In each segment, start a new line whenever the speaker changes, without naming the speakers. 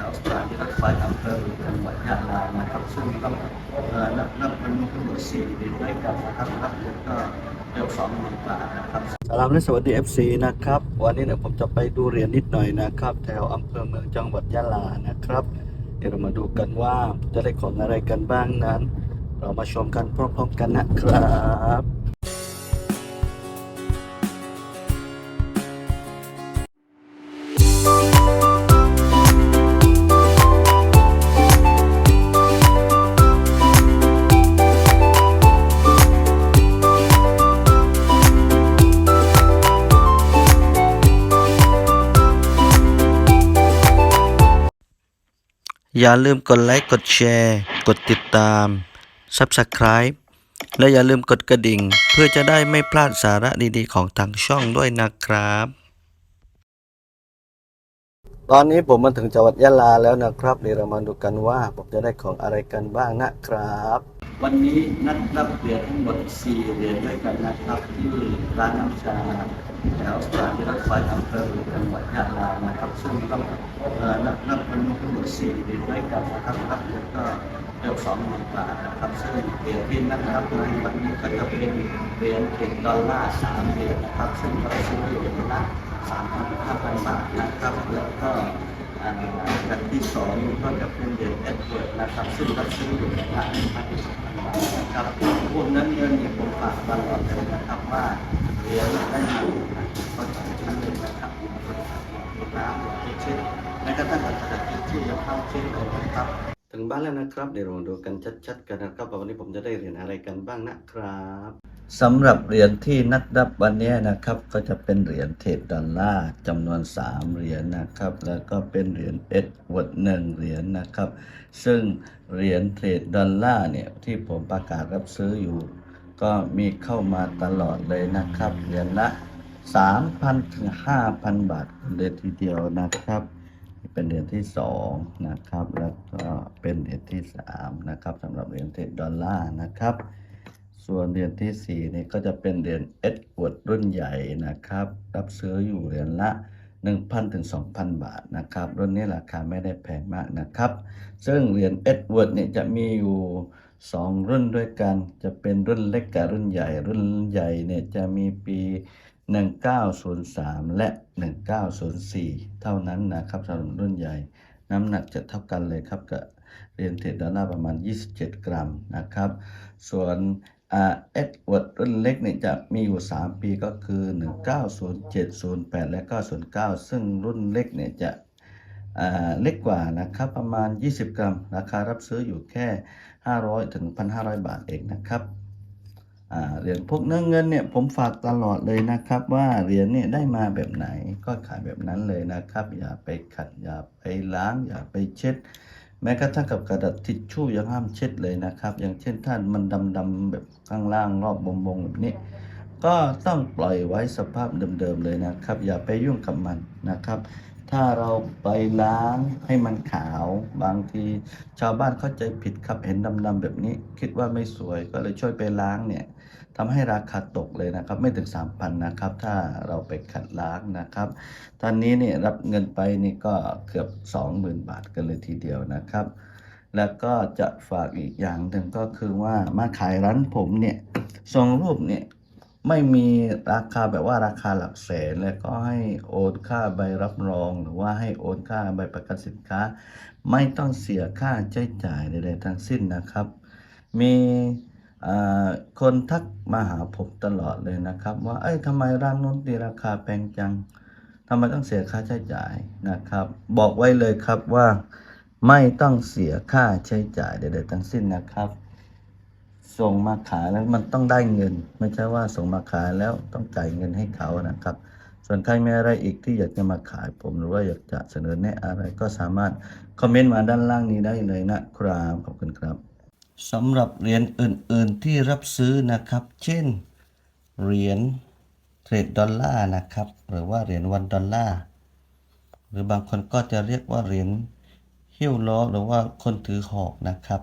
ถวสถานีรถไฟอำเภอจังหวัดยะลานะครับซึ่งต้องนับนับเป็นทั้งหมดสี่เหรียญด้วยกันนะครับรับเงินก็เกือบสองหมื่นบาทนะครับสลามและสวัสดี FC นะครับวันนี้เนี่ยผมจะไปดูเหรียญนิดหน่อยนะครับ แถวอำเภอเมืองจังหวัดยะลานะครับ เดี๋ยวเรามาดูกันว่าจะได้ของอะไรกันบ้างนั้น เรามาชมกันพร้อมๆกันนะครับ อย่าลืมกดไลค์ กดแชร์ กดติดตาม Subscribe และอย่าลืมกดกระดิ่ง เพื่อจะได้ไม่พลาดสาระดีๆ ของทางช่องด้วยนะครับ ตอนนี้ผมมาถึงจังหวัดยะลาแล้วนะครับเดี๋ยวเรามาดูกันว่าผมจะได้ของอะไรกันบ้างนะครับ วันนี้นัดรับเหรียญทั้งหมด4เหรียญด้วยกันนะครับที่ร้านน้ำชา แถวสถานีรถไฟอำเภอจังหวัดยะลานะครับซึ่งต้องนับนับเป็นทั้งหมด4เหรียญด้วยกันนะครับรับเหรียญก็เกือบสองหมื่นบาทนะครับซึ่งเหรียญที่นัดรับในวันนี้ก็จะเป็นเหรียญเทดอลลาร์สามเหรียญนะครับซึ่งเราซื้อเหรียญละสามพันห้าพันบาทนะครับแล้วก็อันดับที่สองก็จะเป็นเหรียญเอ็ดเวิร์ดนะครับซึ่งรับซื้ออยู่ในราคาหนึ่งพันสองพันบาทนะครับพวกนั้นเงินเนี่ยผมฝากตลอดเลยนะครับว่า เียญได้มาก็จะชั้นเลยนะครับน้ำอย่าไปเช็ดแม้กระทั่งกระดาทิชชู่ยังเข้าเช็ดเลยนะครับถึงบ้านแล้วนะครับเดี๋ยวเรามาดูกันชัดๆกันนะครับว่าวันนี้ผมจะได้เรียญอะไรกันบ้างนะครับสำหรับเหรียญที่นัดรับวันนี้นะครับ ก็จะเป็นเหรียญเทรดดอลลาร์จำนวน 3 เหรียญนะครับ แล้วก็เป็นเหรียญเอ็ดเวิร์ดหนึ่งเหรียญนะครับ ซึ่งเหรียญเทรดดอลลาร์เนี่ยที่ผมประกาศรับซื้ออยู่ ก็มีเข้ามาตลอดเลยนะครับเหรียญละ3,000ถึง5,000บาทเลยทีเดียวนะครับ เป็นเหรียญที่สองนะครับ แล้วก็เป็นเหรียญที่สามนะครับสำหรับเหรียญเทรดดอลลาร์นะครับ ส่วนเหรียญที่สี่นี่ก็จะเป็นเหรียญเอ็ดเวิร์ดรุ่นใหญ่นะครับ รับซื้ออยู่เหรียญละ1,000ถึง2,000 บาทนะครับ รุ่นนี้ราคาไม่ได้แพงมากนะครับ ซึ่งเหรียญเอ็ดเวิร์ดเนี่ยจะมีอยู่ 2รุ่นด้วยกันจะเป็นรุ่นเล็กกับรุ่นใหญ่ รุ่นใหญ่เนี่ยจะมีปี 1903 และ 1904 เท่านั้นนะครับสำหรับรุ่นใหญ่ น้ำหนักจะเท่ากันเลยครับกับเรียญเทรดดอลลาร์ประมาณ 27 กรัมนะครับ ส่วนเอ็ดเวิร์ดรุ่นเล็กเนี่ยจะมีอยู่ 3 ปีก็คือ 1907 08 และ909 ซึ่งรุ่นเล็กเนี่ยจะ เล็กกว่านะครับประมาณ 20 กรัม ราคารับซื้ออยู่แค่ 500 ถึง 1,500 บาทเองนะครับเหรียญพวกเนื้อเงินเนี่ยผมฝากตลอดเลยนะครับว่าเหรียญเนี่ยได้มาแบบไหนก็ขายแบบนั้นเลยนะครับ อย่าไปขัดอย่าไปล้าง อย่าไปเช็ด แม้กระทั่งกับกระดาษทิชชู่ยังห้ามเช็ดเลยนะครับ อย่างเช่นถ้ามันดำๆแบบข้างล่างรอบบวงๆแบบนี้ ก็ต้องปล่อยไว้สภาพเดิมๆเลยนะครับ อย่าไปยุ่งกับมันนะครับ ถ้าเราไปล้างให้มันขาวบางที ชาวบ้านเข้าใจผิดครับเห็นดำๆแบบนี้ คิดว่าไม่สวยก็เลยช่วยไปล้างเนี่ยทำให้ราคาตกเลยนะครับ ไม่ถึง 3,000นะครับ ถ้าเราไปขัดล้างนะครับ ตอนนี้เนี่ยรับเงินไปนี่ก็เกือบ 20,000 บาทกันเลยทีเดียวนะครับ แล้วก็จะฝากอีกอย่างหนึ่งก็คือว่ามาขายร้านผมเนี่ยส่งรูปเนี่ย ไม่มีราคาแบบว่าราคาหลักแสน แล้วก็ให้โอนค่าใบรับรอง หรือว่าให้โอนค่าใบประกันสินค้า ไม่ต้องเสียค่าใช้จ่ายใดๆทั้งสิ้นนะครับ มีคนทักมาหาผมตลอดเลยนะครับ ว่าเอ้ยทำไมร้านนู้นดีราคาแพงจังทำไมต้องเสียค่าใช้จ่ายนะครับ บอกไว้เลยครับว่าไม่ต้องเสียค่าใช้จ่ายใดๆทั้งสิ้นนะครับ ส่งมาขายแล้วมันต้องได้เงิน ไม่ใช่ว่าส่งมาขายแล้วต้องจ่ายเงินให้เขานะครับ ส่วนใครมีอะไรอีกที่อยากจะมาขายผมหรือว่าอยากจะเสนอแนะอะไรก็สามารถคอมเมนต์มาด้านล่างนี้ได้เลยนะครับขอบคุณครับสำหรับเหรียญอื่น ๆ ที่รับซื้อนะครับ เช่นเหรียญเทรดดอลลาร์นะครับ หรือว่าเหรียญวันดอลลาร์หรือบางคนก็จะเรียกว่าเหรียญหิ้วล้อหรือว่าคนถือหอกนะครับ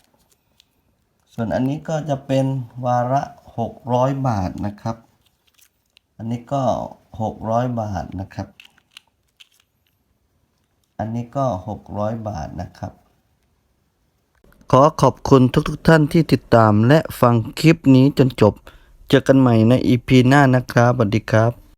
ส่วนอันนี้ก็จะเป็นวาระ 600 บาทนะครับ อันนี้ก็ 600 บาทนะครับ อันนี้ก็ 600 บาทนะครับ ขอขอบคุณทุกๆทท่านที่ติดตามและฟังคลิปนี้จนจบ เจอกันใหม่ในอีพีหน้านะครับสวัสดีครับ